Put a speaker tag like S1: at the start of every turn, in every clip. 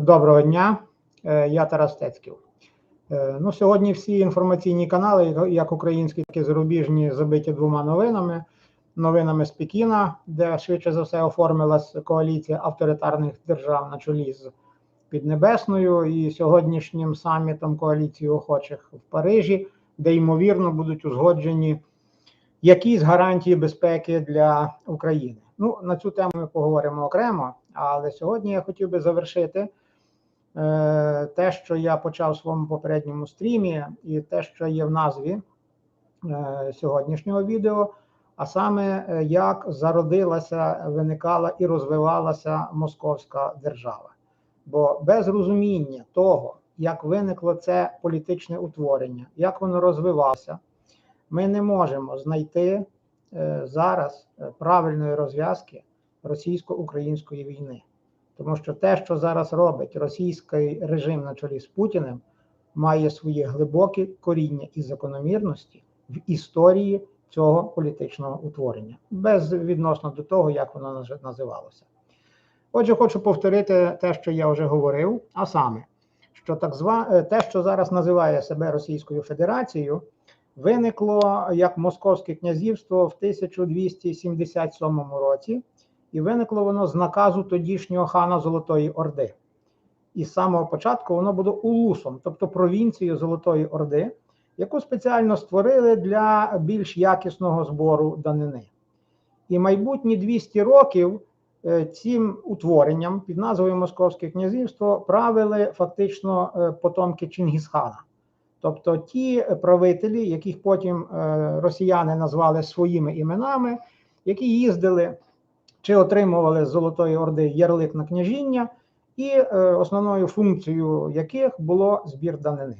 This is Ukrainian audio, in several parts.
S1: Доброго дня, Е, я Тарас Стецьків. Е, Ну, сьогодні всі інформаційні канали, як українські, так і зарубіжні, забиті двома новинами. Новинами з Пекіна, де швидше за все оформилась коаліція авторитарних держав на чолі з Піднебесною, і сьогоднішнім самітом коаліції охочих в Парижі, де ймовірно будуть узгоджені якісь гарантії безпеки для України. Ну, на цю тему ми поговоримо окремо, але сьогодні я хотів би завершити те, що я почав в своєму попередньому стрімі, і те, що є в назві е, сьогоднішнього відео, а саме е, як зародилася, виникала і розвивалася московська держава. Бо без розуміння того, як виникло це політичне утворення, як воно розвивалося, ми не можемо знайти е, зараз е, правильної розв'язки російсько-української війни. Тому що те, що зараз робить російський режим на чолі з Путіним, має свої глибокі коріння і закономірності в історії цього політичного утворення, безвідносно до того, як воно наз- називалося. Отже, хочу повторити те, що я вже говорив, а саме, що так зва... е, те, що зараз називає себе Російською Федерацією, виникло як Московське князівство в 1277 році, і виникло воно з наказу тодішнього хана Золотої Орди. І з самого початку воно було улусом, тобто провінцією Золотої Орди, яку спеціально створили для більш якісного збору данини. І майбутні 200 років е, цим утворенням під назвою Московське князівство правили фактично е, потомки Чингісхана. Тобто ті правителі, яких потім е, росіяни назвали своїми іменами, які їздили чи отримували з Золотої Орди ярлик на княжіння, і е, основною функцією яких було збір данини.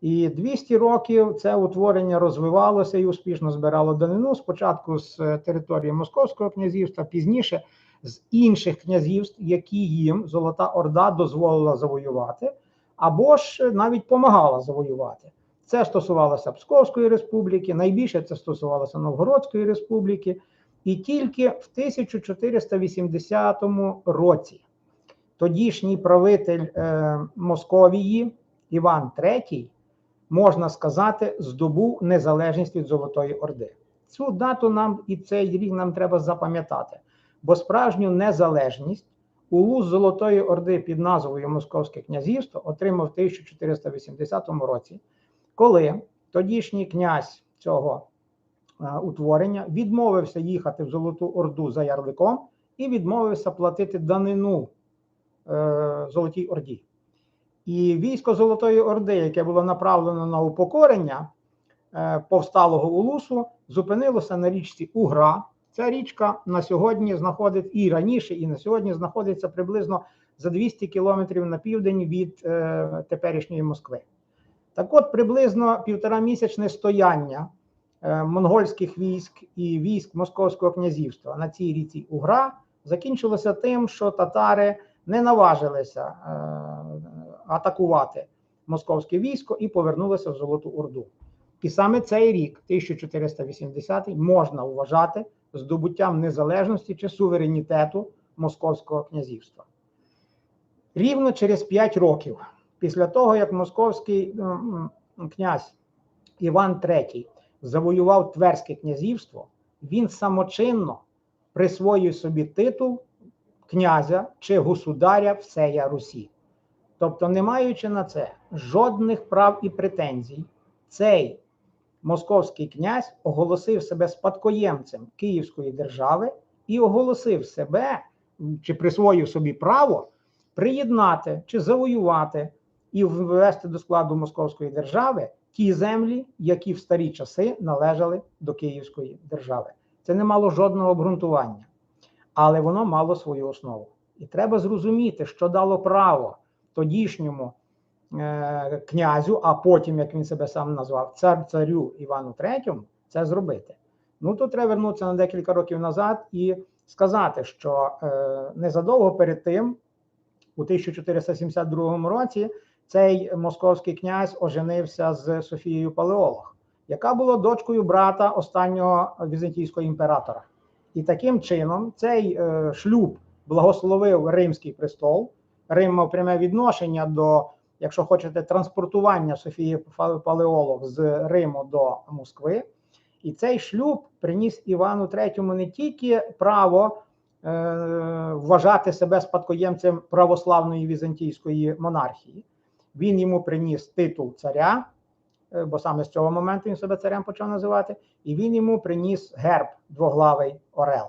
S1: І 200 років це утворення розвивалося і успішно збирало данину. Спочатку з е, території Московського князівства, пізніше з інших князівств, які їм Золота Орда дозволила завоювати, або ж навіть помагала завоювати. Це стосувалося Псковської республіки, найбільше це стосувалося Новгородської республіки. І тільки в 1480 році тодішній правитель е, Московії Іван III, можна сказати, здобув незалежність від Золотої Орди. Цю дату нам і цей рік нам треба запам'ятати, бо справжню незалежність улус Золотої Орди під назвою Московське князівство отримав в 1480 році, коли тодішній князь цього утворення відмовився їхати в Золоту Орду за ярликом і відмовився платити данину е, Золотій Орді. І військо Золотої Орди, яке було направлено на упокорення е, повсталого улусу, зупинилося на річці Угра. Ця річка на сьогодні знаходить і раніше, і на сьогодні знаходиться приблизно за 200 кілометрів на південь від е, теперішньої Москви. Так от, приблизно півторамісячне стояння е, монгольських військ і військ Московського князівства на цій ріці Угра закінчилося тим, що татари не наважилися е, атакувати московське військо і повернулися в Золоту Орду. І саме цей рік, 1480, можна вважати здобуттям незалежності чи суверенітету Московського князівства. Рівно через 5 років, після того, як московський князь Іван III завоював Тверське князівство, він самочинно присвоїв собі титул князя чи государя всея Русі. Тобто, не маючи на це жодних прав і претензій, цей московський князь оголосив себе спадкоємцем Київської держави і оголосив себе чи присвоїв собі право приєднати чи завоювати і ввести до складу Московської держави ті землі, які в старі часи належали до Київської держави. Це не мало жодного обґрунтування, але воно мало свою основу. І треба зрозуміти, що дало право тодішньому е, князю, а потім, як він себе сам назвав, цар царю Івану III, це зробити. Ну тут треба вернутися на декілька років назад і сказати, що е, незадовго перед тим, у 1472 році, цей московський князь оженився з Софією Палеолог, яка була дочкою брата останнього візантійського імператора. І таким чином цей е, шлюб благословив Римський престол. Рим мав пряме відношення до, якщо хочете, транспортування Софії Палеолог з Риму до Москви. І цей шлюб приніс Івану III не тільки право е, вважати себе спадкоємцем православної візантійської монархії, він йому приніс титул царя, е, бо саме з цього моменту він себе царем почав називати, і він йому приніс герб двоглавий Орел.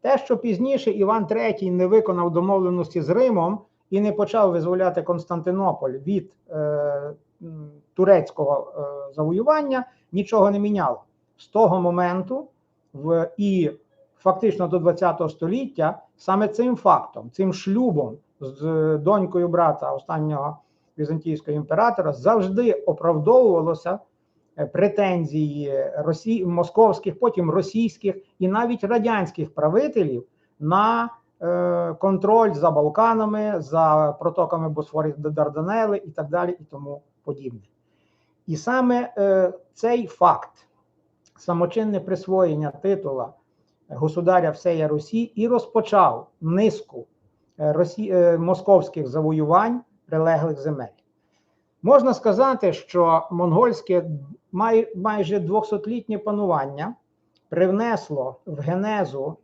S1: Те, що пізніше Іван III не виконав домовленості з Римом і не почав визволяти Константинополь від е, турецького е, завоювання, нічого не міняло. З того моменту в, і фактично до ХХ століття саме цим фактом, цим шлюбом з донькою брата останнього візантійського імператора завжди оправдовувалося е, претензії Росії, московських, потім російських і навіть радянських правителів на е, контроль за Балканами, за протоками Босфорі до Дарданели і так далі, і тому подібне. І саме е, цей факт, самочинне присвоєння титула государя всея Русі і розпочав низку Росі... московських завоювань прилеглих земель. Можна сказати, що монгольське май, майже 200-літнє панування привнесло в генезу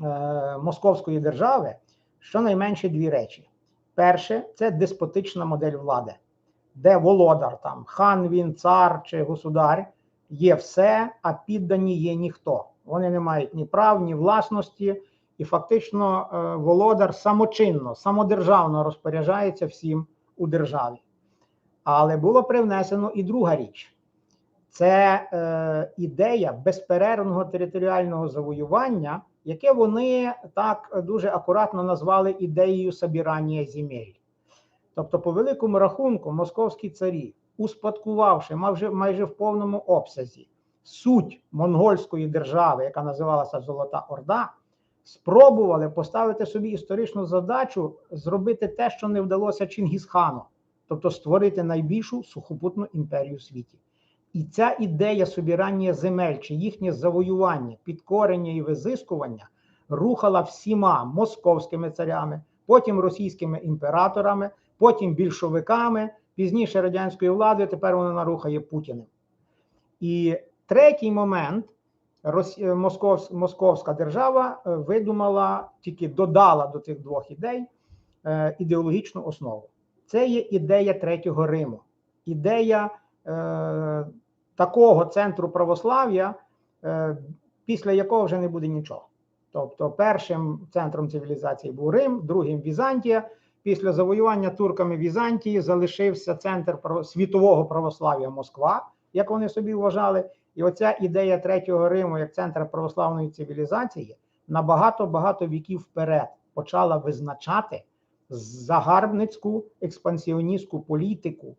S1: е, Московської держави щонайменше дві речі. Перше, це деспотична модель влади, де володар, там хан, він, цар чи государ є все, а піддані є ніхто. Вони не мають ні прав, ні власності, і фактично е, володар самочинно, самодержавно розпоряджається всім у державі. Але було привнесено і друга річ: це е, ідея безперервного територіального завоювання, яке вони так дуже акуратно назвали ідеєю собірання земель. Тобто, по великому рахунку, московські царі, успадкувавши майже, майже в повному обсязі суть монгольської держави, яка називалася Золота Орда спробували поставити собі історичну задачу зробити те, що не вдалося Чингісхану, тобто створити найбільшу сухопутну імперію в світі. І ця ідея собірання земель чи їхнє завоювання, підкорення і визискування рухала всіма московськими царями, потім російськими імператорами, потім більшовиками, пізніше радянською владою. Тепер вона рухає Путіним. І третій момент Московська держава е, видумала, тільки додала до цих двох ідей е, ідеологічну основу. Це є ідея Третього Риму, ідея е, такого центру православ'я, е, після якого вже не буде нічого. Тобто, першим центром цивілізації був Рим, другим Візантія. Після завоювання турками Візантії залишився центр світового православ'я Москва, як вони собі вважали. І оця ідея Третього Риму як центра православної цивілізації на багато-багато віків вперед почала визначати загарбницьку експансіоністську політику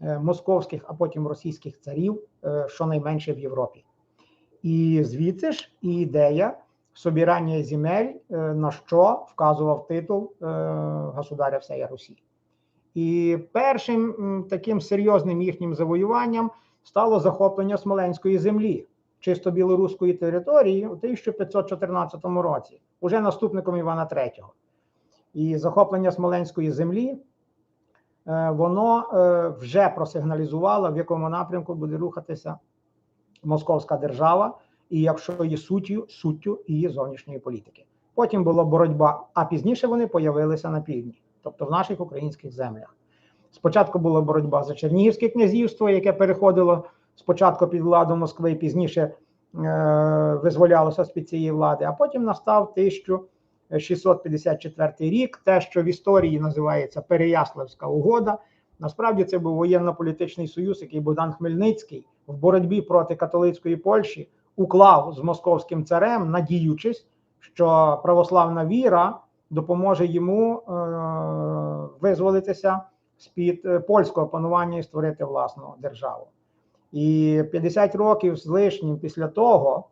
S1: е, московських, а потім російських царів, е, щонайменше в Європі. І звідси ж і ідея собірання земель, е, на що вказував титул Государя всея Русі. І першим таким серйозним їхнім завоюванням стало захоплення Смоленської землі, чисто білоруської території у 1514 році, уже наступником Івана III. І захоплення Смоленської землі е, воно е, вже просигналізувало, в якому напрямку буде рухатися Московська держава, і якщо є суттю, суттю її зовнішньої політики. Потім була боротьба, а пізніше вони появилися на півдні, тобто в наших українських землях. Спочатку була боротьба за Чернігівське князівство, яке переходило спочатку під владу Москви, пізніше е, визволялося з під цієї влади, а потім настав 1654 рік, те, що в історії називається Переяславська угода. Насправді це був воєнно-політичний союз, який Богдан Хмельницький в боротьбі проти католицької Польщі уклав з московським царем, надіючись, що православна віра допоможе йому е, визволитися з-під е, польського панування і створити власну державу. І 50 років з лишнім після того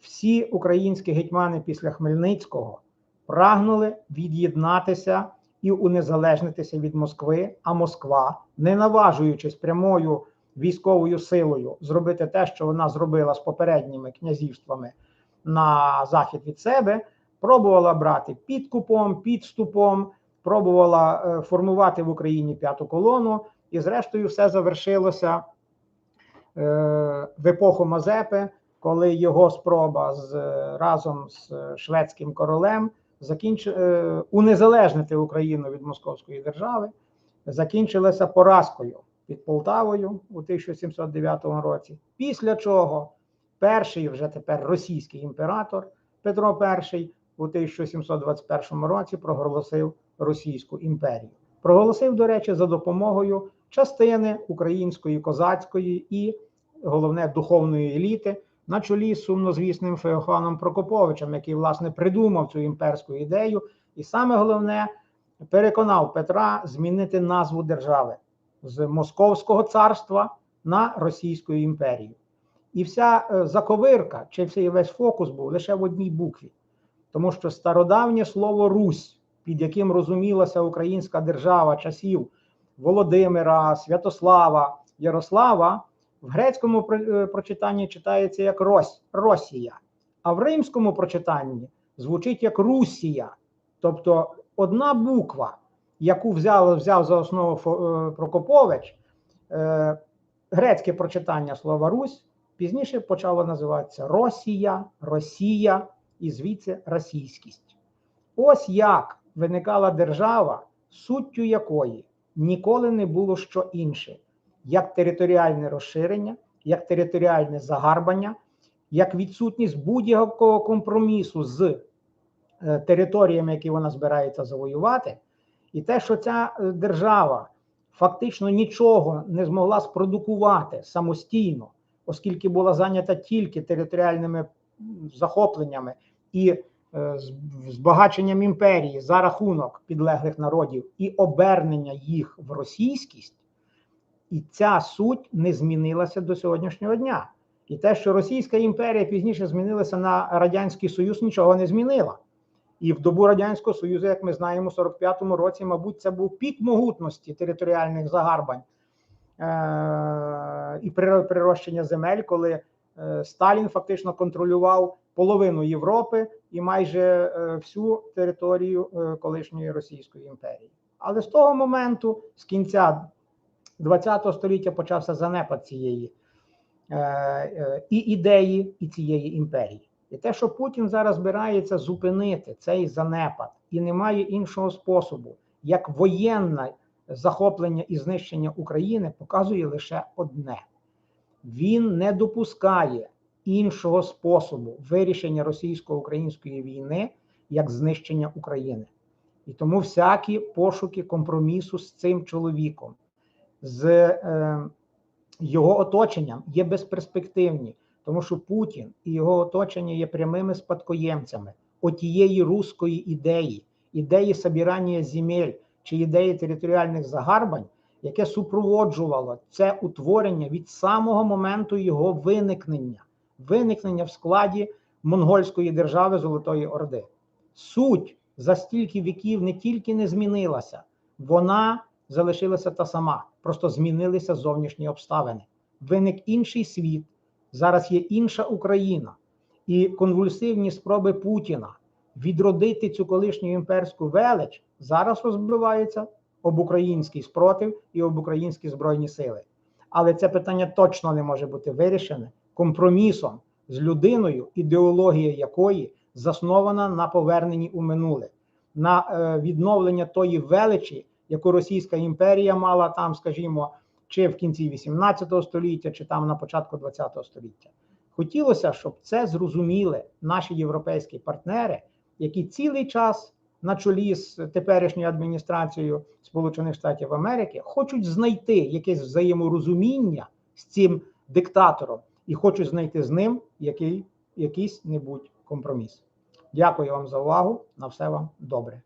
S1: всі українські гетьмани після Хмельницького прагнули від'єднатися і унезалежнитися від Москви, а Москва, не наважуючись прямою військовою силою зробити те, що вона зробила з попередніми князівствами на захід від себе, пробувала брати підкупом, підступом пробувала е, формувати в Україні п'яту колону, і зрештою все завершилося е, в епоху Мазепи, коли його спроба з разом з шведським королем закінч... е, унезалежнити Україну від Московської держави, закінчилася поразкою під Полтавою у 1709 році. Після чого перший вже тепер російський імператор Петро І у 1721 році проголосив Російську імперію. Проголосив, до речі, за допомогою частини української козацької і головне духовної еліти на чолі з сумнозвісним Феофаном Прокоповичем, який власне придумав цю імперську ідею, і саме головне переконав Петра змінити назву держави з Московського царства на Російську імперію. І вся е, заковирка, чи всей весь фокус був лише в одній букві, тому що стародавнє слово Русь, під яким розумілася українська держава часів Володимира, Святослава, Ярослава, в грецькому е, прочитанні читається як Рось, Росія, а в римському прочитанні звучить як Русія. Тобто одна буква, яку взяв, взяв за основу е, Прокопович, е, грецьке прочитання слова Русь пізніше почало називатися Росія, Росія і звідси російськість. Ось як виникала держава, суттю якої ніколи не було що інше, як територіальне розширення, як територіальне загарбання, як відсутність будь-якого компромісу з е, територіями, які вона збирається завоювати, і те, що ця е, держава фактично нічого не змогла спродукувати самостійно, оскільки була зайнята тільки територіальними захопленнями і збагаченням імперії за рахунок підлеглих народів і обернення їх в російськість, і ця суть не змінилася до сьогоднішнього дня. І те, що Російська імперія пізніше змінилася на Радянський Союз, нічого не змінила. І в добу Радянського Союзу, як ми знаємо, у 45-му році, мабуть, це був пік могутності територіальних загарбань е- і прирощення земель, коли е, Сталін фактично контролював половину Європи і майже е, всю територію е, колишньої Російської імперії. Але з того моменту, з кінця ХХ століття, почався занепад цієї е, і ідеї, і цієї імперії. І те, що Путін зараз збирається зупинити цей занепад, і немає іншого способу, як воєнне захоплення і знищення України, показує лише одне: він не допускає іншого способу вирішення російсько-української війни як знищення України. І тому всякі пошуки компромісу з цим чоловіком, з е, його оточенням є безперспективні, тому що Путін і його оточення є прямими спадкоємцями отієї руської ідеї, ідеї собирання земель чи ідеї територіальних загарбань, яке супроводжувало це утворення від самого моменту його виникнення, виникнення в складі монгольської держави Золотої Орди. Суть за стільки віків не тільки не змінилася, вона залишилася та сама, просто змінилися зовнішні обставини. Виник інший світ, зараз є інша Україна, і конвульсивні спроби Путіна відродити цю колишню імперську велич зараз розбиваються об український спротив і об українські збройні сили. Але це питання точно не може бути вирішене компромісом з людиною, ідеологія якої заснована на поверненні у минуле, на е, відновлення тої величі, яку Російська імперія мала там, скажімо, чи в кінці 18 століття, чи там на початку 20 століття. Хотілося, щоб це зрозуміли наші європейські партнери, які цілий час на чолі з теперішньою адміністрацією Сполучених Штатів Америки хочуть знайти якесь взаєморозуміння з цим диктатором і хочуть знайти з ним який, якийсь небудь компроміс. Дякую вам за увагу. На все вам добре.